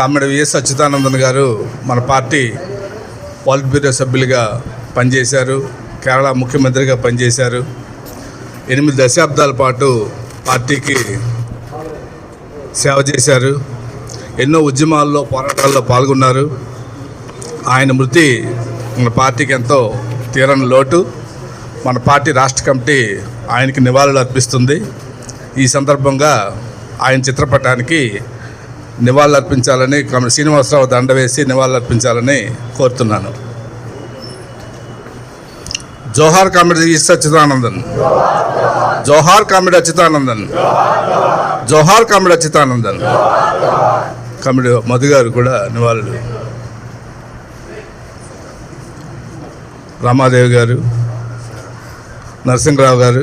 కామెడ VS Achuthanandan గారు మన party పాలిట్ bureau సభ్యులుగా పనిచేశారు. కేరళ ముఖ్యమంత్రిగా పనిచేశారు. ఎనిమిది దశాబ్దాల పాటు పార్టీకి సేవ చేశారు. ఎన్నో ఉద్యమాల్లో పోరాటాల్లో పాల్గొన్నారు. ఆయన మృతి మన పార్టీకి ఎంతో తీరని లోటు. మన పార్టీ రాష్ట్ర కమిటీ ఆయనకి నివాళులు అర్పిస్తుంది. ఈ సందర్భంగా ఆయన చిత్రపటానికి నివాళులర్పించాలని శ్రీనివాసరావు దండ వేసి నివాళులర్పించాలని కోరుతున్నాను. జోహార్ కామెడీ అచ్యుతానందన్ జోహార్ కామెడీ అచ్యుతానందన్ జోహార్ కామెడీ అచ్యుతానందన్ కామెడీ మధు గారు కూడా నివాళులు. రామాదేవి గారు నరసింహరావు గారు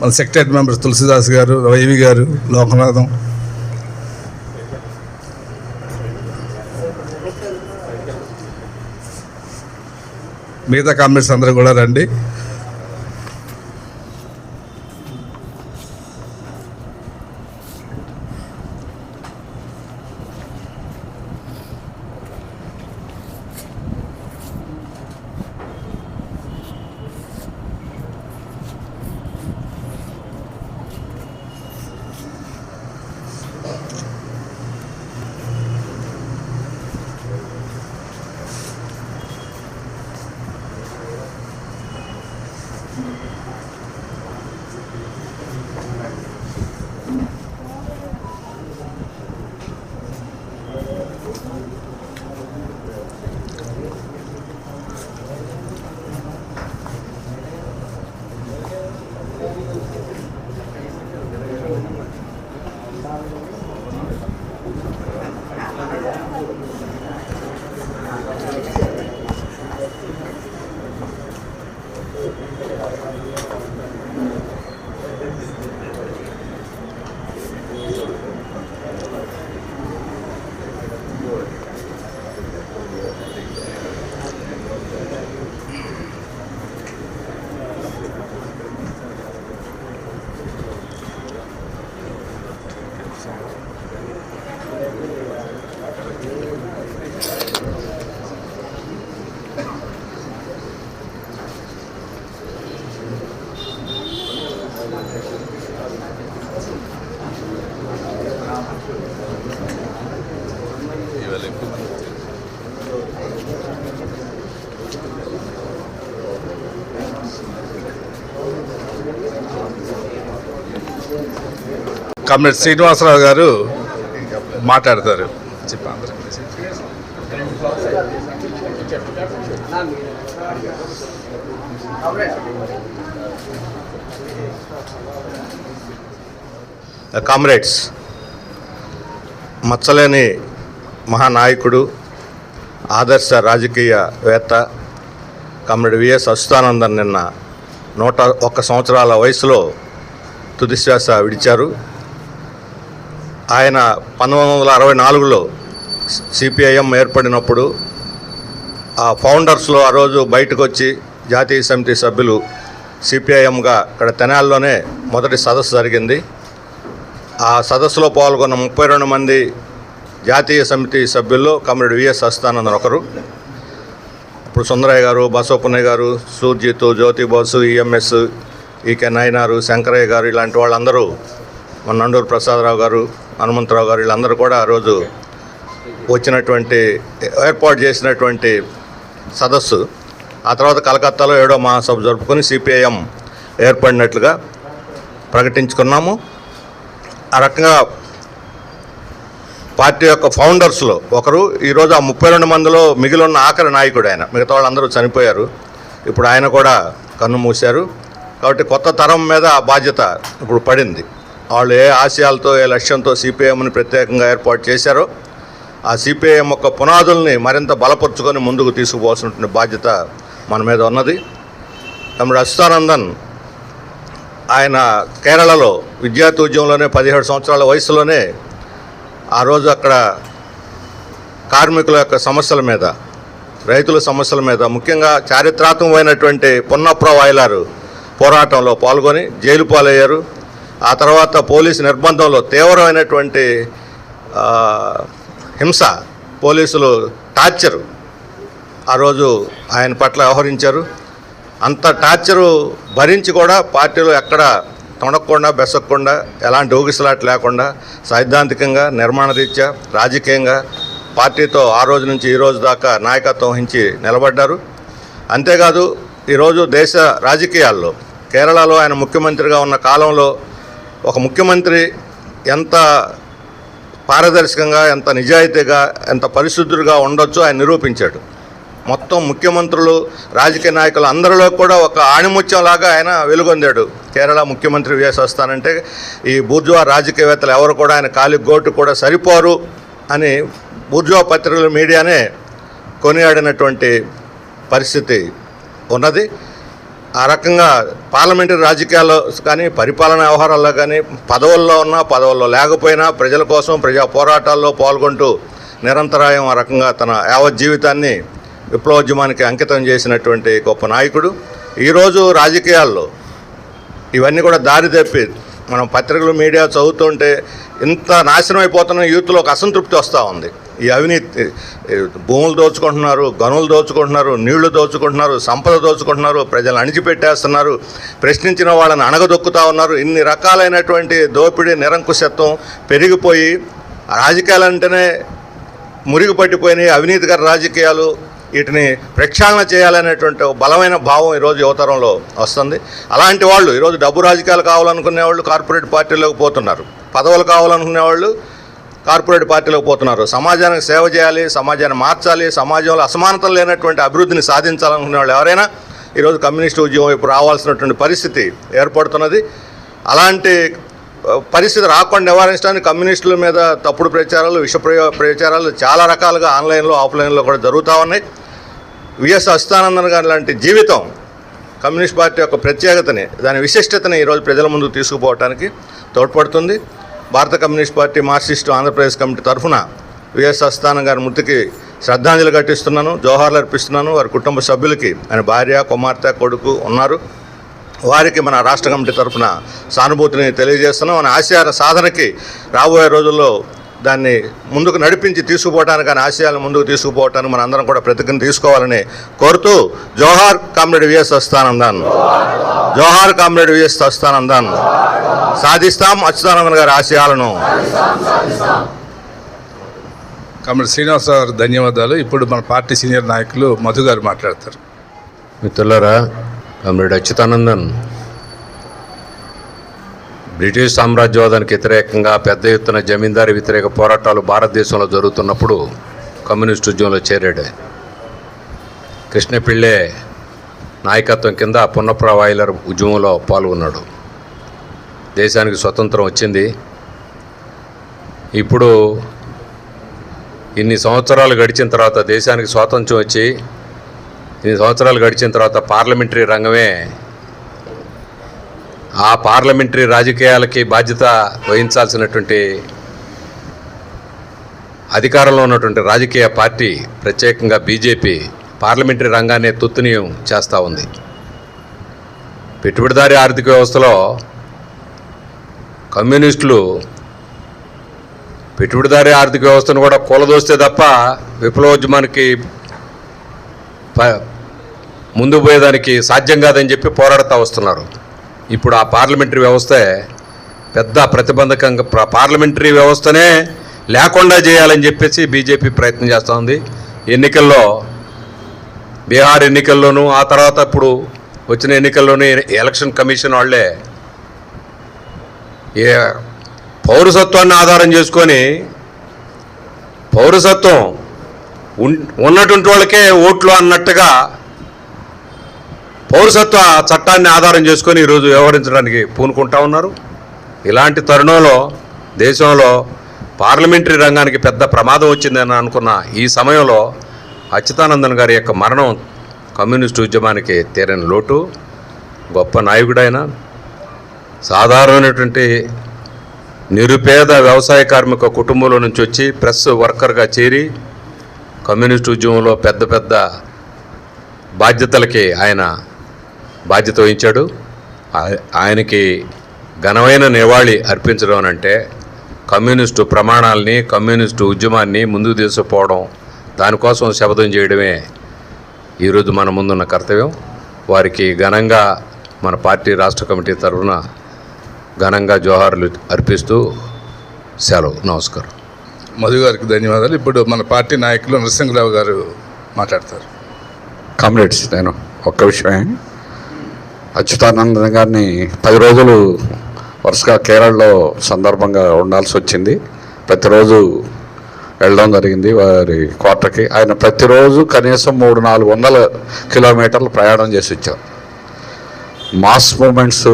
మన సెక్రటరీ మెంబర్స్ తులసిదాస్ గారు వైవి గారు లోకనాథం మిగతా కామ్రేడ్స్ అందరూ కూడా రండి. కామ్రేడ్ శ్రీనివాసరావు గారు మాట్లాడతారు. చెప్పు. Uh, కామ్రేడ్స్ మచ్చలేని మహానాయకుడు ఆదర్శ రాజకీయవేత్త కామ్రేడ్ విఎస్ అచ్యుతానందన్ నిన్న నూట ఒక్క సంవత్సరాల వయసులో తుదిశ్వాస విడిచారు. ఆయన పంతొమ్మిది వందల అరవై నాలుగులో సిపిఐఎం ఏర్పడినప్పుడు ఆ ఫౌండర్స్లో ఆ రోజు బయటకు వచ్చి జాతీయ సమితి సభ్యులు సిపిఐఎంగా ఇక్కడ తెనాల్లోనే మొదటి సదస్సు జరిగింది. ఆ సదస్సులో పాల్గొన్న ముప్పై రెండు మంది జాతీయ సమితి సభ్యుల్లో కమ్రేడ్ విఎస్ అస్థానందన్ ఒకరు ఇప్పుడు సుందరయ్య గారు బసోపున్నయ్య గారు సూర్జిత్ జ్యోతి బోసు ఈఎంఎస్ ఈకే నాయనారు శంకరయ్య గారు ఇలాంటి వాళ్ళందరూ మన నండూరు ప్రసాదరావు గారు హనుమంతరావు గారు వీళ్ళందరూ కూడా ఆ రోజు వచ్చినటువంటి ఏర్పాటు చేసినటువంటి సదస్సు. ఆ తర్వాత కలకత్తాలో ఏడో మహాసభ జరుపుకొని సిపిఐఎం ఏర్పడినట్లుగా ప్రకటించుకున్నాము. ఆ రకంగా పార్టీ యొక్క ఫౌండర్స్లో ఒకరు ఈరోజు ఆ ముప్పై రెండు మందిలో మిగిలి ఉన్న ఆఖరి నాయకుడు ఆయన. మిగతా వాళ్ళందరూ చనిపోయారు. ఇప్పుడు ఆయన కూడా కన్ను మూశారు. కాబట్టి కొత్త తరం మీద ఆ బాధ్యత ఇప్పుడు పడింది. వాళ్ళు ఏ ఆశయాలతో ఏ లక్ష్యంతో సిపిఐఎంని ప్రత్యేకంగా ఏర్పాటు చేశారో ఆ సిపిఐఎం యొక్క పునాదుల్ని మరింత బలపరుచుకొని ముందుకు తీసుకుపోవాల్సినటువంటి బాధ్యత మన మీద ఉన్నది. తమ్ముడు అచ్యుతానందన్ ఆయన కేరళలో విద్యార్థి ఉద్యమంలోనే పదిహేడు సంవత్సరాల వయసులోనే ఆ రోజు అక్కడ కార్మికుల యొక్క సమస్యల మీద రైతుల సమస్యల మీద ముఖ్యంగా చారిత్రాత్మకమైనటువంటి పున్నప్ర వాయిలారు పోరాటంలో పాల్గొని జైలు పాలయ్యారు. ఆ తర్వాత పోలీసు నిర్బంధంలో తీవ్రమైనటువంటి హింస పోలీసులు టార్చరు. ఆ రోజు ఆయన పట్ల వ్యవహరించారు. అంత టార్చరు భరించి కూడా పార్టీలో ఎక్కడ తొణక్కుండా బెసక్కుండా ఎలాంటి ఊగిసలాట లేకుండా సైద్ధాంతికంగా నిర్మాణ రీత్యా రాజకీయంగా పార్టీతో ఆ రోజు నుంచి ఈ రోజు దాకా నాయకత్వం వహించి నిలబడ్డారు. అంతేకాదు ఈరోజు దేశ రాజకీయాల్లో కేరళలో ఆయన ముఖ్యమంత్రిగా ఉన్న కాలంలో ఒక ముఖ్యమంత్రి ఎంత పారదర్శకంగా ఎంత నిజాయితీగా ఎంత పరిశుద్ధుడిగా ఉండొచ్చో ఆయన నిరూపించాడు. మొత్తం ముఖ్యమంత్రులు రాజకీయ నాయకులు అందరిలో కూడా ఒక ఆణిముత్యంలాగా ఆయన వెలుగొందాడు. కేరళ ముఖ్యమంత్రి వేసి వస్తానంటే ఈ బూర్జువా రాజకీయవేత్తలు ఎవరు కూడా ఆయన కాలి గోటు కూడా సరిపోరు అని బూర్జువా పత్రికల మీడియానే కొనియాడినటువంటి పరిస్థితి ఉన్నది. ఆ రకంగా పార్లమెంటరీ రాజకీయాల్లో కానీ పరిపాలనా వ్యవహారాల్లో కానీ పదవుల్లో ఉన్నా పదవుల్లో లేకపోయినా ప్రజల కోసం ప్రజా పోరాటాల్లో పాల్గొంటూ నిరంతరాయం ఆ రకంగా తన యావత్ జీవితాన్ని విప్లవోద్యమానికి అంకితం చేసినటువంటి గొప్ప నాయకుడు. ఈరోజు రాజకీయాల్లో ఇవన్నీ కూడా దారి తప్పి మనం పత్రికలు మీడియా చదువుతుంటే ఇంత నాశనం అయిపోతున్న యూత్లో ఒక అసంతృప్తి వస్తూ ఉంది. ఈ అవినీతి భూములు దోచుకుంటున్నారు గనులు దోచుకుంటున్నారు నీళ్ళు దోచుకుంటున్నారు సంపద దోచుకుంటున్నారు ప్రజలు అణిచిపెట్టేస్తున్నారు ప్రశ్నించిన వాళ్ళని అణగదొక్కుతా ఉన్నారు. ఇన్ని రకాలైనటువంటి దోపిడీ నిరంకుశత్వం పెరిగిపోయి రాజకీయాలంటేనే మురిగి పట్టిపోయినాయి అవినీతికర రాజకీయాలు. వీటిని ప్రక్షాళన చేయాలనేటువంటి బలమైన భావం ఈరోజు యువతరంలో వస్తుంది. అలాంటి వాళ్ళు ఈరోజు డబ్బు రాజకీయాలు కావాలనుకునే వాళ్ళు కార్పొరేట్ పార్టీలోకి పోతున్నారు. పదవులు కావాలనుకునే వాళ్ళు కార్పొరేట్ పార్టీలోకి పోతున్నారు. సమాజానికి సేవ చేయాలి సమాజాన్ని మార్చాలి సమాజంలో అసమానతలు లేనటువంటి అభివృద్ధిని సాధించాలనుకునే వాళ్ళు ఎవరైనా ఈరోజు కమ్యూనిస్టు ఉద్యమం వైపు రావాల్సినటువంటి పరిస్థితి ఏర్పడుతున్నది. అలాంటి పరిస్థితి రాకుండా నివారించడానికి కమ్యూనిస్టుల మీద తప్పుడు ప్రచారాలు విష ప్రచారాలు చాలా రకాలుగా ఆన్లైన్లో ఆఫ్లైన్లో కూడా జరుగుతూ ఉన్నాయి. విఎస్ అచ్యుతానందన్ గారి లాంటి జీవితం కమ్యూనిస్ట్ పార్టీ యొక్క ప్రత్యేకతని దాని విశిష్టతని ఈరోజు ప్రజల ముందుకు తీసుకుపోవడానికి తోడ్పడుతుంది. భారత communist party Marxist Andhra Pradesh committee తరఫున విఎస్ అస్థానం గారి మృతికి శ్రద్ధాంజలి ఘటిస్తున్నాను జోహార్లు అర్పిస్తున్నాను. వారి కుటుంబ సభ్యులకి ఆయన భార్య కుమార్తె కొడుకు ఉన్నారు. వారికి మన రాష్ట్ర కమిటీ తరఫున సానుభూతిని తెలియజేస్తున్నాం. మన ఆశయాల సాధనకి రాబోయే రోజుల్లో దాన్ని ముందుకు నడిపించి తీసుకుపోవడానికి ఆయన ఆశయాలను ముందుకు తీసుకుపోవటానికి మన అందరం కూడా ప్రతిజ్ఞ తీసుకోవాలని కోరుతూ జోహార్ కామ్రేడ్ విఎస్ అస్థానందాన్ జోహార్ కామ్రేడ్ విఎస్ అస్థానందాన్ సాధిస్తాం అచ్యుతానందన్ గారి ఆశయాలను. కాబట్టి శ్రీనివాసరావు గారు ధన్యవాదాలు. ఇప్పుడు మన పార్టీ సీనియర్ నాయకులు మధు గారు మాట్లాడతారు. మిత్రులారా కామ్రేడ్ అచ్యుతానందన్ బ్రిటిష్ సామ్రాజ్యవాదానికి వ్యతిరేకంగా పెద్ద ఎత్తున జమీందారీ వ్యతిరేక పోరాటాలు భారతదేశంలో జరుగుతున్నప్పుడు కమ్యూనిస్ట్ ఉద్యమంలో చేరాడు. కృష్ణపిళ్ళే నాయకత్వం కింద పున్నప్రవాయిలర్ ఉద్యమంలో పాల్గొన్నాడు. దేశానికి స్వతంత్రం వచ్చింది. ఇప్పుడు ఇన్ని సంవత్సరాలు గడిచిన తర్వాత దేశానికి స్వాతంత్రం వచ్చి ఇన్ని సంవత్సరాలు గడిచిన తర్వాత పార్లమెంటరీ రంగమే ఆ పార్లమెంటరీ రాజకీయాలకి బాధ్యత వహించాల్సినటువంటి అధికారంలో ఉన్నటువంటి రాజకీయ పార్టీ ప్రత్యేకంగా బీజేపీ పార్లమెంటరీ రంగాన్ని తుత్తునీయం చేస్తూ ఉంది. పెట్టుబడిదారి ఆర్థిక వ్యవస్థలో కమ్యూనిస్టులు పెట్టుబడిదారి ఆర్థిక వ్యవస్థను కూడా కూలదోస్తే తప్ప విప్లవోద్యమానికి ముందు పోయేదానికి సాధ్యం కాదని చెప్పి పోరాడుతూ వస్తున్నారు. ఇప్పుడు ఆ పార్లమెంటరీ వ్యవస్థే పెద్ద ప్రతిబంధకంగా పార్లమెంటరీ వ్యవస్థనే లేకుండా చేయాలని చెప్పేసి బీజేపీ ప్రయత్నం చేస్తూ ఉంది. ఎన్నికల్లో బీహార్ ఎన్నికల్లోనూ ఆ తర్వాత ఇప్పుడు వచ్చిన ఎన్నికల్లోనూ ఎలక్షన్ కమిషన్ వాళ్ళే ఏ పౌరసత్వాన్ని ఆధారం చేసుకొని పౌరసత్వం ఉన్నటువంటి వాళ్ళకే ఓట్లు అన్నట్టుగా పౌరసత్వ చట్టాన్ని ఆధారం చేసుకొని ఈరోజు వ్యవహరించడానికి పూనుకుంటా ఉన్నారు. ఇలాంటి తరుణంలో దేశంలో పార్లమెంటరీ రంగానికి పెద్ద ప్రమాదం వచ్చిందని అనుకున్న ఈ సమయంలో అచ్యుతానందన్ గారి యొక్క మరణం కమ్యూనిస్టు ఉద్యమానికి తీరని లోటు. గొప్ప నాయకుడైన సాధారణమైనటువంటి నిరుపేద వ్యవసాయ కార్మిక కుటుంబంలో నుంచి వచ్చి ప్రెస్ వర్కర్గా చేరి కమ్యూనిస్టు ఉద్యమంలో పెద్ద పెద్ద బాధ్యతలకి ఆయన బాధ్యత వహించాడు. ఆయనకి ఘనమైన నివాళి అర్పించడం అంటే కమ్యూనిస్టు ప్రమాణాలని కమ్యూనిస్టు ఉద్యమాన్ని ముందుకు తీసుకుపోవడం దానికోసం శపథం చేయడమే ఈరోజు మన ముందున్న కర్తవ్యం. వారికి ఘనంగా మన పార్టీ రాష్ట్ర కమిటీ తరఫున ఘనంగా జోహార్లు అర్పిస్తూ సెలవు. నమస్కారం. మధు గారికి ధన్యవాదాలు. ఇప్పుడు మన పార్టీ నాయకులు నరసింహరావు గారు మాట్లాడతారు. కామ్రేడ్స్ నేను ఒక్క విషయమే అచ్యుతానంద గారిని పది రోజులు వరుసగా కేరళలో సందర్భంగా ఉండాల్సి వచ్చింది. ప్రతిరోజు వెళ్ళడం జరిగింది వారి క్వార్టర్కి. ఆయన ప్రతిరోజు కనీసం మూడు నాలుగు వందల కిలోమీటర్లు ప్రయాణం చేసి వచ్చారు. మాస్ మూమెంట్స్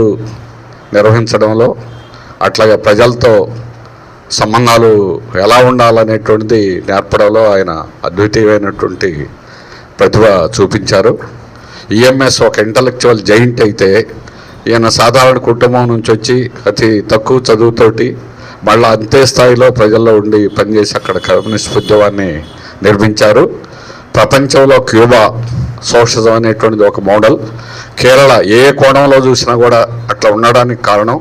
నిర్వహించడంలో అట్లాగే ప్రజలతో సంబంధాలు ఎలా ఉండాలనేటువంటిది నేర్పడంలో ఆయన అద్వితీయమైనటువంటి ప్రతిభ చూపించారు. ఈఎంఎస్ ఒక ఇంటలెక్చువల్ జైంట్ అయితే ఈయన సాధారణ కుటుంబం నుంచి వచ్చి అతి తక్కువ చదువుతోటి మళ్ళీ అంతే స్థాయిలో ప్రజల్లో ఉండి పనిచేసి అక్కడ కమ్యూనిస్ట్ ఉద్యమాన్ని నిర్మించారు. ప్రపంచంలో క్యూబా సోషలిజం అనేటువంటిది ఒక మోడల్. కేరళ ఏ కోణంలో చూసినా కూడా అట్లా ఉండడానికి కారణం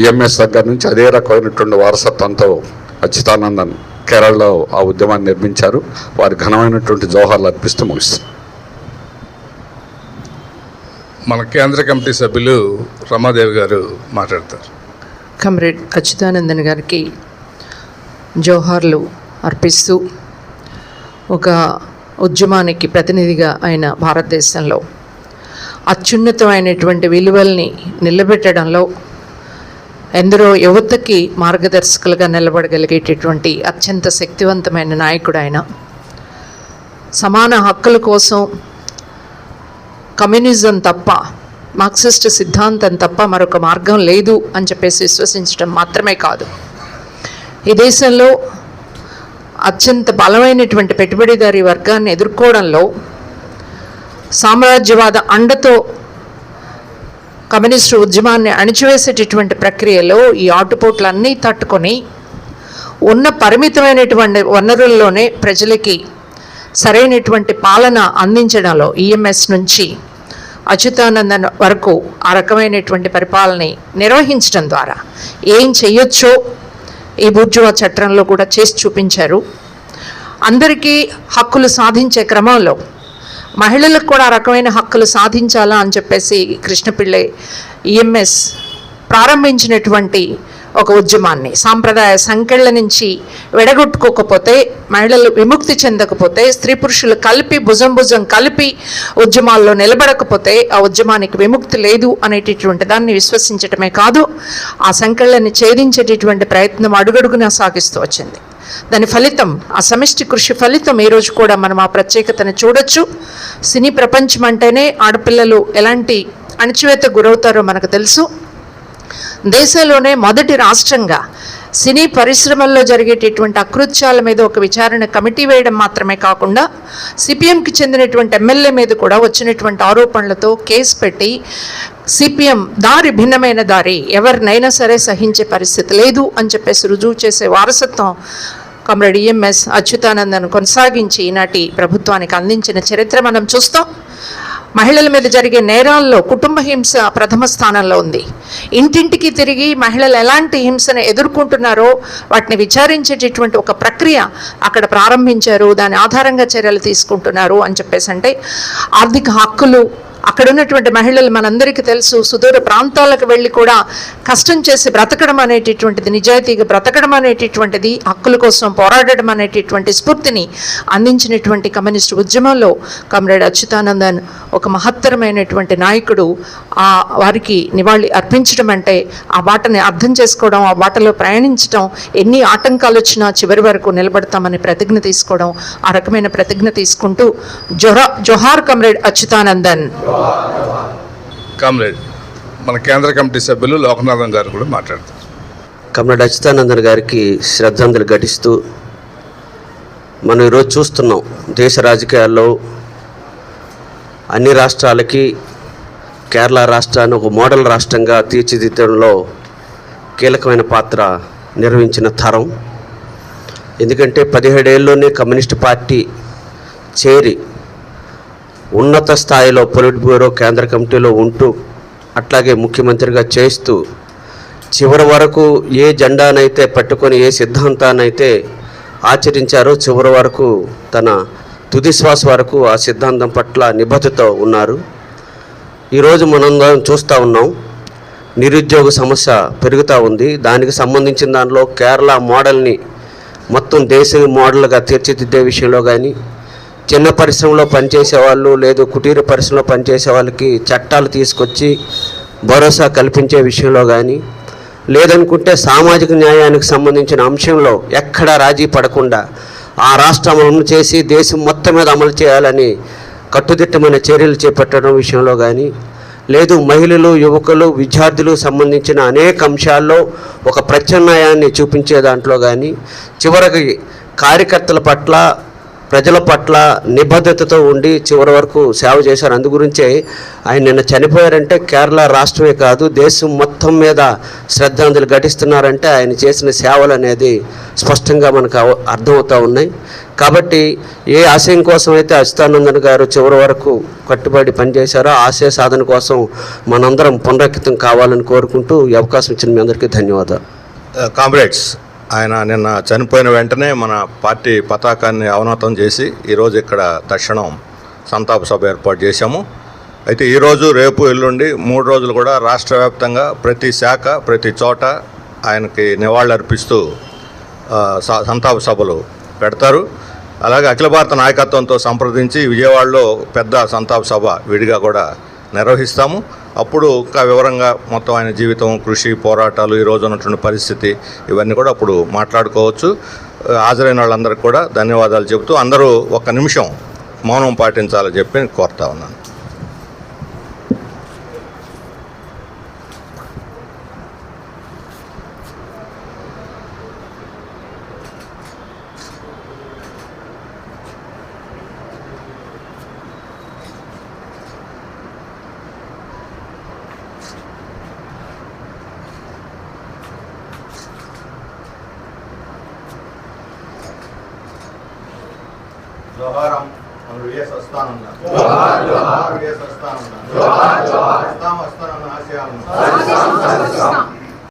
ఈఎంఎస్ దగ్గర నుంచి అదే రకమైనటువంటి వారసత్వంతో అచ్యుతానందన్ కేరళలో ఆ ఉద్యమాన్ని నిర్మించారు. వారి ఘనమైనటువంటి జోహార్లు అర్పిస్తూ ముగిస్తారు మన కేంద్ర కమిటీ సభ్యులు రమాదేవి గారు మాట్లాడతారు. కమ్రేడ్ అచ్యుతానందన్ గారికి జోహార్లు అర్పిస్తూ ఒక ఉద్యమానికి ప్రతినిధిగా ఆయన భారతదేశంలో అత్యున్నతమైనటువంటి విలువల్ని నిలబెట్టడంలో ఎందరో యువతకి మార్గదర్శకులుగా నిలబడగలిగేటటువంటి అత్యంత శక్తివంతమైన నాయకుడు ఆయన. సమాన హక్కుల కోసం కమ్యూనిజం తప్ప మార్క్సిస్ట్ సిద్ధాంతం తప్ప మరొక మార్గం లేదు అని చెప్పేసి విశ్వసించడం మాత్రమే కాదు. ఈ దేశంలో అత్యంత బలమైనటువంటి పెట్టుబడిదారీ వర్గాన్ని ఎదుర్కోవడంలో సామ్రాజ్యవాద అండతో కమ్యూనిస్టు ఉద్యమాన్ని అణిచివేసేటటువంటి ప్రక్రియలో ఈ ఆటుపోట్లన్నీ తట్టుకొని ఉన్న పరిమితమైనటువంటి వనరుల్లోనే ప్రజలకి సరైనటువంటి పాలన అందించడంలో ఈఎంఎస్ నుంచి అచ్యుతానందన్ వరకు ఆ రకమైనటువంటి పరిపాలనని నిర్వహించడం ద్వారా ఏం చేయొచ్చో ఈ బూర్జువా చట్టంలో కూడా చేసి చూపించారు. అందరికీ హక్కులు సాధించే క్రమంలో మహిళలకు కూడా ఆ రకమైన హక్కులు సాధించాలా అని చెప్పేసి కృష్ణపిళ్ళై ఈఎంఎస్ ప్రారంభించినటువంటి ఒక ఉద్యమాన్ని. సాంప్రదాయ సంకెళ్ళ నుంచి విడగొట్టుకోకపోతే మహిళలు విముక్తి చెందకపోతే స్త్రీ పురుషులు కలిపి భుజం భుజం కలిపి ఉద్యమాల్లో నిలబడకపోతే ఆ ఉద్యమానికి విముక్తి లేదు అనేటటువంటి దాన్ని విశ్వసించటమే కాదు ఆ సంకెళ్ళని ఛేదించేటటువంటి ప్రయత్నం అడుగడుగునా సాగిస్తూ వచ్చింది. దాని ఫలితం ఆ సమిష్టి కృషి ఫలితం ఈ రోజు కూడా మనం ఆ ప్రత్యేకతను చూడొచ్చు. సినీ ప్రపంచం అంటేనే ఆడపిల్లలు ఎలాంటి అణచివేత గురవుతారో మనకు తెలుసు. దేశంలోనే మొదటి రాష్ట్రంగా సినీ పరిశ్రమల్లో జరిగేటటువంటి అకృత్యాల మీద ఒక విచారణ కమిటీ వేయడం మాత్రమే కాకుండా సిపిఎంకి చెందినటువంటి ఎమ్మెల్యే మీద కూడా వచ్చినటువంటి ఆరోపణలతో కేసు పెట్టి సిపిఎం దారి భిన్నమైన దారి ఎవరినైనా సరే సహించే పరిస్థితి లేదు అని చెప్పేసి రుజువు చేసే వారసత్వం కామ్రేడ్ ఈఎంఎస్ అచ్యుతానందన్ కొనసాగించి ఈనాటి ప్రభుత్వానికి అందించిన చరిత్ర మనం చూస్తాం. మహిళల మీద జరిగే నేరాల్లో కుటుంబ హింస ప్రథమ స్థానంలో ఉంది. ఇంటింటికి తిరిగి మహిళలు ఎలాంటి హింసను ఎదుర్కొంటున్నారో వాటిని విచారించేటటువంటి ఒక ప్రక్రియ అక్కడ ప్రారంభించారు. దాని ఆధారంగా చర్యలు తీసుకుంటున్నారు అని చెప్పేసి అంటే ఆర్థిక హక్కులు అక్కడ ఉన్నటువంటి మహిళలు మనందరికీ తెలుసు సుదూర ప్రాంతాలకు వెళ్ళి కూడా కష్టం చేసి బ్రతకడం అనేటటువంటిది నిజాయితీగా బ్రతకడం అనేటటువంటిది హక్కుల కోసం పోరాడడం అనేటటువంటి స్ఫూర్తిని అందించినటువంటి కమ్యూనిస్ట్ ఉద్యమంలో కమ్రేడ్ అచ్యుతానందన్ ఒక మహత్తరమైనటువంటి నాయకుడు ఆ వారికి నివాళి అర్పించడం అంటే ఆ బాటని అర్థం చేసుకోవడం ఆ బాటలో ప్రయాణించడం ఎన్ని ఆటంకాలు వచ్చినా చివరి వరకు నిలబడతామని ప్రతిజ్ఞ తీసుకోవడం ఆ రకమైన ప్రతిజ్ఞ తీసుకుంటూ జొహా జొహార్ కమ్రేడ్ అచ్యుతానందన్. కామ్రేడ్ మన కేంద్ర కమిటీ సభ్యులు లోకనాథన్ గారు కూడా మాట్లాడతారు. కమ్రేడ్ అచ్యుతానందన్ గారికి శ్రద్ధాంజలి ఘటిస్తూ మనం ఈరోజు చూస్తున్నాం దేశ రాజకీయాల్లో అన్ని రాష్ట్రాలకి కేరళ రాష్ట్రాన్ని ఒక మోడల్ రాష్ట్రంగా తీర్చిదిద్దడంలో కీలకమైన పాత్ర నిర్వహించిన తరం. ఎందుకంటే పదిహేడేళ్ళలోనే కమ్యూనిస్ట్ పార్టీ చేరి ఉన్నత స్థాయిలో పొలిట్ బ్యూరో కేంద్ర కమిటీలో ఉంటూ అట్లాగే ముఖ్యమంత్రిగా చేస్తూ చివరి వరకు ఏ జెండానైతే పట్టుకొని ఏ సిద్ధాంతానైతే ఆచరించారో చివరి వరకు తన తుది శ్వాస వరకు ఆ సిద్ధాంతం పట్ల నిబద్ధతో ఉన్నారు. ఈరోజు మనందరం చూస్తూ ఉన్నాం నిరుద్యోగ సమస్య పెరుగుతూ ఉంది. దానికి సంబంధించిన దానిలో కేరళ మోడల్ని మొత్తం దేశ మోడల్గా తీర్చిదిద్దే విషయంలో కానీ చిన్న పరిశ్రమలో పనిచేసే వాళ్ళు లేదు కుటీర పరిశ్రమలో పనిచేసే వాళ్ళకి చట్టాలు తీసుకొచ్చి భరోసా కల్పించే విషయంలో కానీ లేదనుకుంటే సామాజిక న్యాయానికి సంబంధించిన అంశంలో ఎక్కడా రాజీ పడకుండా ఆ రాష్ట్ర అమలు చేసి దేశం మొత్తం మీద అమలు చేయాలని కట్టుదిట్టమైన చర్యలు చేపట్టడం విషయంలో కానీ లేదు మహిళలు యువకులు విద్యార్థులు సంబంధించిన అనేక అంశాల్లో ఒక ప్రత్యామ్నాయాన్ని చూపించే దాంట్లో కానీ చివరికి కార్యకర్తల పట్ల ప్రజల పట్ల నిబద్ధతతో ఉండి చివరి వరకు సేవ చేశారు. అందు గురించే ఆయన నిన్న చనిపోయారంటే కేరళ రాష్ట్రమే కాదు దేశం మొత్తం మీద శ్రద్ధాంజలి ఘటిస్తున్నారంటే ఆయన చేసిన సేవలు అనేది స్పష్టంగా మనకు అవ- అర్థమవుతూ ఉన్నాయి. కాబట్టి ఏ ఆశయం కోసం అయితే అచ్యుతానందన్ గారు చివరి వరకు కట్టుబడి పనిచేశారో ఆశయ సాధన కోసం మనందరం పునరాకితం కావాలని కోరుకుంటూ ఈ అవకాశం ఇచ్చిన మీ అందరికీ ధన్యవాదాలు. Uh, కామ్రేడ్స్ ఆయన నిన్న చనిపోయిన వెంటనే మన పార్టీ పతాకాన్ని అవనతం చేసి ఈరోజు ఇక్కడ తక్షణం సంతాప సభ ఏర్పాటు చేశాము. అయితే ఈరోజు రేపు ఎల్లుండి మూడు రోజులు కూడా రాష్ట్ర వ్యాప్తంగా ప్రతి శాఖ ప్రతి చోట ఆయనకి నివాళులర్పిస్తూ స- సంతాప సభలు పెడతారు. అలాగే అఖిల భారత నాయకత్వంతో సంప్రదించి విజయవాడలో పెద్ద సంతాప సభ విడిగా కూడా నిర్వహిస్తాము. అప్పుడు ఇంకా వివరంగా మొత్తం ఆయన జీవితం కృషి పోరాటాలు ఈ ఉన్నటువంటి పరిస్థితి ఇవన్నీ కూడా అప్పుడు మాట్లాడుకోవచ్చు. హాజరైన వాళ్ళందరికీ కూడా ధన్యవాదాలు చెబుతూ అందరూ ఒక నిమిషం మౌనం పాటించాలని చెప్పి కోరుతా ఉన్నాను. జోహారం మన విఎస్ అస్థానంద జోహార్ జోహార్ విఎస్ అస్థానంద జోహార్ జోహార్ అస్థానం అస్థానం ఆశయాలను